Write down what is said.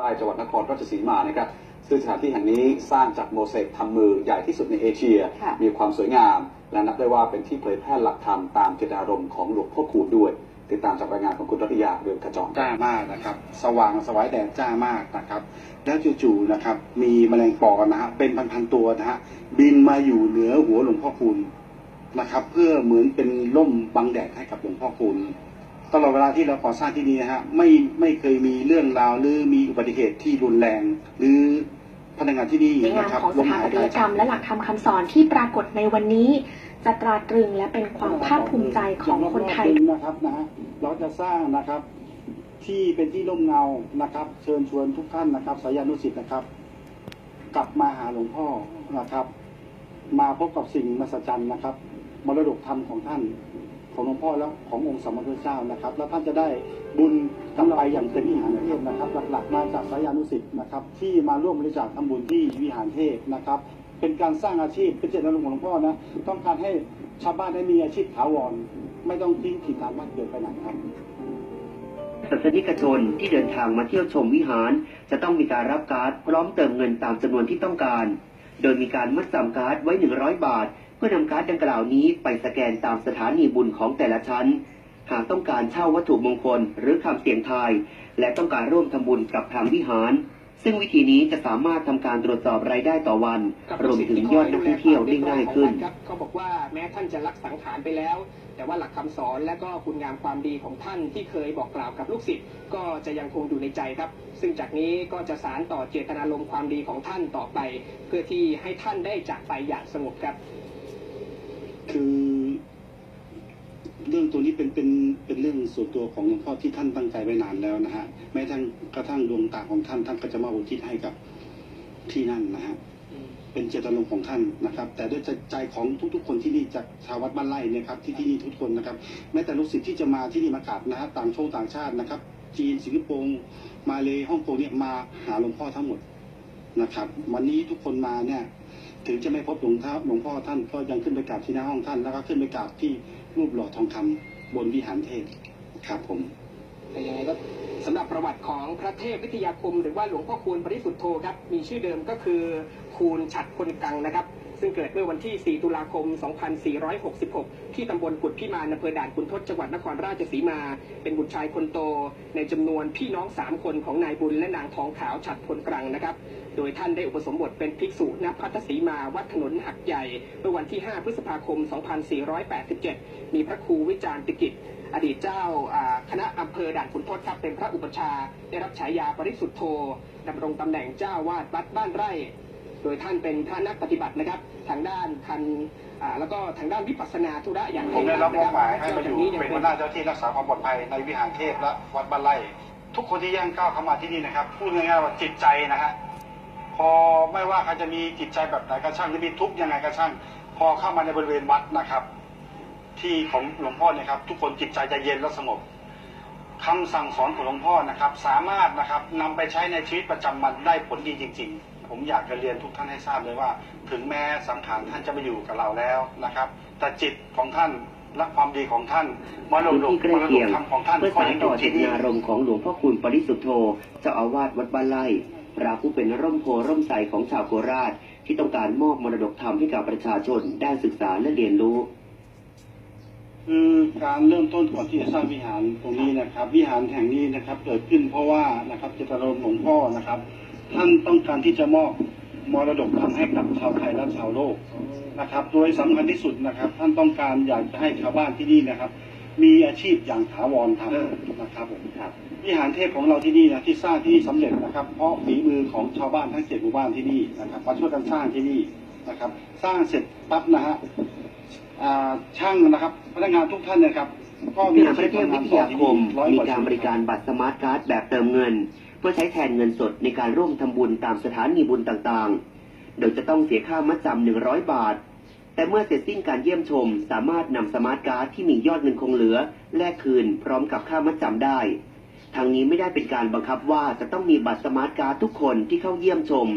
รายจังหวัดนครราชสีมานะครับซึ่งสถานที่แห่งนี้สร้างจากโมเสกทำมือใหญ่ที่สุดในเอเชียค่ะมีความสวยงาม และนับได้ว่าเป็นที่เผยแพร่หลักธรรมตามเจตนารมณ์ของหลวงพ่อคูณด้วย ติดตามจากรายงานของคุณรัตยาเรืองขจรจ้ามากนะครับ สว่างสวายแดดจ้ามากนะครับ แล้วจู่ๆนะครับ มีแมลงปอนะฮะเป็นพันๆตัวนะฮะบินมาอยู่เหนือหัวหลวงพ่อคูณนะครับ เพื่อเหมือนเป็นร่มบังแดดให้กับหลวงพ่อคูณ ตลอดเวลาที่เราก่อสร้างที่นี่นะฮะไม่ไม่เคยมีเรื่องราวหรือมีอุบัติเหตุที่รุนแรง หรือพนักงานที่นี่ในงานนะครับของสล้มถาหายปัตตายยกรรมและหลักธรรมคำสอนที่ปรากฏในวันนี้ จะตราตรึงและเป็นความภาคภูมิใจของคนไทยนะครับนะฮะเราจะสร้างนะครับที่เป็นที่ร่มเงานะครับ เชิญชวนทุกท่านนะครับสายานุสิทธิ์นะครับ กลับมาหาหลวงพ่อนะครับ มาพบกับสิ่งมหัศจรรย์นะครับมรดกธรรมของท่าน ของหลวงพ่อแล้วขององค์สมมาพุทธเจ้านะครับ แล้วท่านจะได้บุญกลับไปอย่างเต็มวิหารเทพนะครับ หลักๆมาจากสายานุสิทธิ์นะครับที่มาร่วมบริจาคทำบุญที่วิหารเทพนะครับ เป็นการสร้างอาชีพเป็นเจตนารมณ์ของหลวงพ่อนะต้องการให้ชาวบ้านได้มีอาชีพถาวรไม่ต้องทิ้งถิ่นฐานบ้านเกิดไปไหนครับศาสนิกชนที่เดินทางมาเที่ยวชมวิหาร จะต้องมีการรับการ์ดพร้อมเติมเงินตามจำนวนที่ต้องการ โดยมีการมัดจำการ์ดไว้ 100 บาท พื่อนำการ์ดดังกล่าวนี้ไปสแกนตามสถานีบุญของแต่ละชั้น หากต้องการเช่าวัตถุมงคลหรือคำเสี่ยงทาย และต้องการร่วมทำบุญกับทางวิหาร ซึ่งวิธีนี้จะสามารถทำการตรวจสอบรายได้ต่อวัน รวมถึงยอดนักท่องเที่ยวได้ง่ายขึ้นครับเขาบอกว่าแม้ท่านจะรักสังขารไปแล้ว แต่ว่าหลักคำสอนและก็คุณงามความดีของท่านที่เคยบอกกล่าวกับลูกศิษย์ก็จะยังคงอยู่ในใจครับ ซึ่งจากนี้ก็จะสารต่อเจตนารมณ์ความดีของท่านต่อไป เพื่อที่ให้ท่านได้จากไปอย่างสงบครับ คือเรื่องตัวนี้เป็นเป็นเป็นเรื่องส่วนตัวของหลวงพ่อที่ท่านตั้งใจไว้นานแล้วนะฮะแม้ทั้งกระทั่งดวงตาของท่านท่านก็จะมาอุทิศให้กับที่นั่นนะฮะเป็นเจตนารมณ์ของท่านนะครับ แต่ด้วยใจของทุกๆ คนที่นี่จากชาววัดบ้านไร่เนี่ยครับที่ที่นี่ทุกคนนะครับ แม้แต่ลูกศิษย์ที่จะมาที่นี่มากราบนะฮะต่างชงต่างชาตินะครับ จีนสิงคโปร์มาเลยฮ่องกงเนี่ยมาหาหลวงพ่อทั้งหมดนะครับ วันนี้ทุกคนมาเนี่ย ถึงจะไม่พบหลวงพ่าหลวงพ่อท่านก็ยังขึ้นไปกราบที่หน้าห้องท่าน แล้วก็ขึ้นไปกราบที่รูปหล่อทองคำบนวิหารเทพครับผมแต่ยังไงก็สำหรับประวัติของพระเทพวิทยาคม หรือว่าหลวงพ่อคูณปริสุทธโธครับมีชื่อเดิมก็คือคูณฉัดคนกังนะครับ ซึ่งเกิดเมื่อวันที่ 4 ตุลาคม 2466 ที่ตำบลกุดพิมานอำเภอด่านคุณทศจังหวัดนครราชสีมา เป็นบุตรชายคนโต ในจำนวนพี่น้อง 3 คนของนายบุญและนางทองขาวฉัดพลกรังนะครับ โดยท่านได้อุปสมบทเป็นภิกษุณพัทสีมาวัดถนนหักใหญ่เมื่อวันที่ 5 พฤษภาคม 2487 มีพระครูวิจารติกิจอดีตเจ้าคณะอำเภอด่านขุนทดครับเป็นพระอุปชฌาย์ได้รับฉายาปริสุทธโธดำรงตำแหน่งเจ้าวาดวัดบ้านไร่ โดยท่านเป็นพระนักปฏิบัตินะครับ ทางด้านคันอ่าแล้วก็ทางด้านวิปัสสนาธุระอย่างผมได้รับมอบหมายให้นมาอกอจากยู่นี้ยังเป็นเป็หันวหน้าเจ้าที่รักษาความปลอดภัยในวิหารเทพและวัดบ้านไร่ทุกคนที่ย่างก้าวเข้ามาที่นี่นะครับพูดง่ายๆว่าจิตใจนะฮะพอไม่ว่าเขาจะมีจิตใจแบบไหนก็ช่างหรือมีทุกข์ยังไงก็ช่าง พอเข้ามาในบริเวณวัดนะครับ ที่ของหลวงพ่อเนี่ยครับ ทุกคนจิตใจจะเย็นและสงบคำสั่งสอนของหลวงพ่อนะครับ สามารถนะครับนำไปใช้ในชีวิตประจำวันได้ผลดีจริง ๆ ผมอยากจะเรียนทุกท่านให้ทราบเลยว่า ถึงแม้สังขารท่านจะไม่อยู่กับเราแล้วนะครับ แต่จิตของท่านและความดีของท่านมรพื้นดกที่ใกล้มรดเคีกยงธรรมของท่านเพื่อก็สานยังอต่อยู่เจที่ตนี่นารมณ์ของหลวงพ่อคูณปริสุทธโธเจ้าอาวาสวัดบ้านไร่พระผู้เป็นร่มโพร่มใสของชาวโคราช ที่ต้องการมอบมรดกธรรมให้กับประชาชนได้ศึกษาและเรียนรู้คือการเริ่มต้นก่อนที่จะสร้างวิหารตรงนี้นะครับ วิหารแห่งนี้นะครับ เกิดขึ้นเพราะว่านะครับเจตนารมณ์หลวงพ่อนะครับ ท่านต้องการที่จะมอบมรดกธรรมให้กับชาวไทยและชาวโลกนะครับ โดยสำคัญที่สุดนะครับ ท่านต้องการอยากจะให้ชาวบ้านที่นี่นะครับ มีอาชีพอย่างถาวรทำนะครับผมครับวิหารเทพของเราที่นี่นะที่สร้างที่นี่สำเร็จนะครับ เพราะฝีมือของชาวบ้านทั้งเจ็ดหมู่บ้านที่นี่นะครับมาช่วยกันสร้างที่นี่นะครับ สร้างเสร็จปั๊บนะฮะอ่าช่างนะครับพนักงานทุกท่านนะครับก็มมีหาประเทศวิทยาคมร้อยมีกว่าการชีวิตบริการบัตรสมาร์ทการ์ดแบบเติมเงินเพื่อใช้แทนเงินสดในการร่วมทำบุญตามสถานีบุญต่างๆ โดยจะต้องเสียค่ามัดจำหนึ่งร้อยบาท แต่เมื่อเสร็จสิ้นการเยี่ยมชม สามารถนำสมาร์ทการ์ดที่มียอดเงินคงเหลือ แลกคืนพร้อมกับค่ามัดจำได้ ทางนี้ไม่ได้เป็นการบังคับว่าจะต้องมีบัตรสมาร์ทการ์ดทุกคนที่เข้าเยี่ยมชม